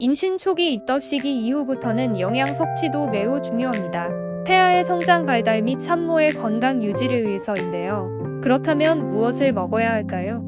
임신 초기 입덧 시기 이후부터는 영양 섭취도 매우 중요합니다. 태아의 성장 발달 및 산모의 건강 유지를 위해서인데요. 그렇다면 무엇을 먹어야 할까요?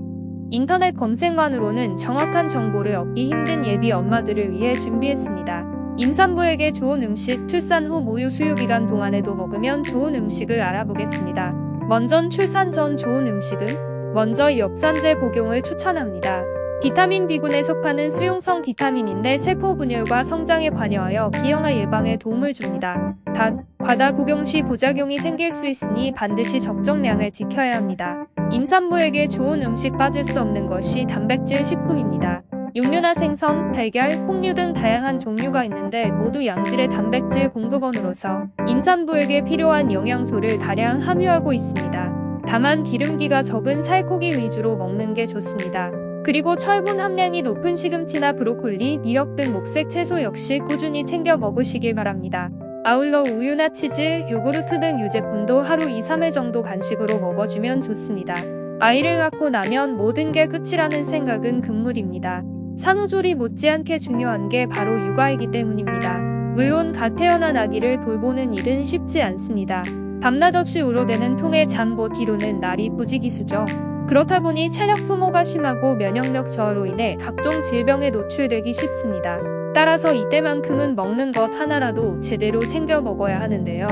인터넷 검색만으로는 정확한 정보를 얻기 힘든 예비 엄마들을 위해 준비했습니다. 임산부에게 좋은 음식, 출산 후 모유 수유 기간 동안에도 먹으면 좋은 음식을 알아보겠습니다. 먼저 출산 전 좋은 음식은 먼저 역산제 복용을 추천합니다. 비타민 B군에 속하는 수용성 비타민인데 세포 분열과 성장에 관여하여 기형아 예방에 도움을 줍니다. 단, 과다 복용 시 부작용이 생길 수 있으니 반드시 적정량을 지켜야 합니다. 임산부에게 좋은 음식 빠질 수 없는 것이 단백질 식품입니다. 육류나 생선, 달걀, 홍류 등 다양한 종류가 있는데 모두 양질의 단백질 공급원으로서 임산부에게 필요한 영양소를 다량 함유하고 있습니다. 다만 기름기가 적은 살코기 위주로 먹는 게 좋습니다. 그리고 철분 함량이 높은 시금치나 브로콜리, 미역 등 녹색 채소 역시 꾸준히 챙겨 먹으시길 바랍니다. 아울러 우유나 치즈, 요구르트 등 유제품도 하루 2, 3회 정도 간식으로 먹어주면 좋습니다. 아이를 갖고 나면 모든 게 끝이라는 생각은 금물입니다. 산후조리 못지않게 중요한 게 바로 육아이기 때문입니다. 물론 갓 태어난 아기를 돌보는 일은 쉽지 않습니다. 밤낮 없이 우러대는 통에 잠 못 이루는 날이 부지기수죠. 그렇다 보니 체력 소모가 심하고 면역력 저하로 인해 각종 질병에 노출되기 쉽습니다. 따라서 이때만큼은 먹는 것 하나라도 제대로 챙겨 먹어야 하는데요.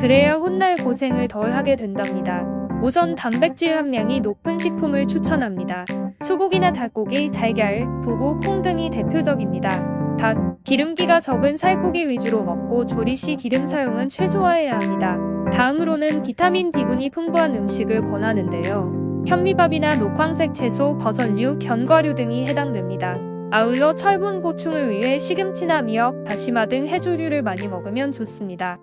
그래야 훗날 고생을 덜 하게 된답니다. 우선 단백질 함량이 높은 식품을 추천합니다. 소고기나 닭고기, 달걀, 두부, 콩 등이 대표적입니다. 닭, 기름기가 적은 살코기 위주로 먹고 조리 시 기름 사용은 최소화해야 합니다. 다음으로는 비타민 B군이 풍부한 음식을 권하는데요. 현미밥이나 녹황색 채소, 버섯류, 견과류 등이 해당됩니다. 아울러 철분 보충을 위해 시금치나 미역, 다시마 등 해조류를 많이 먹으면 좋습니다.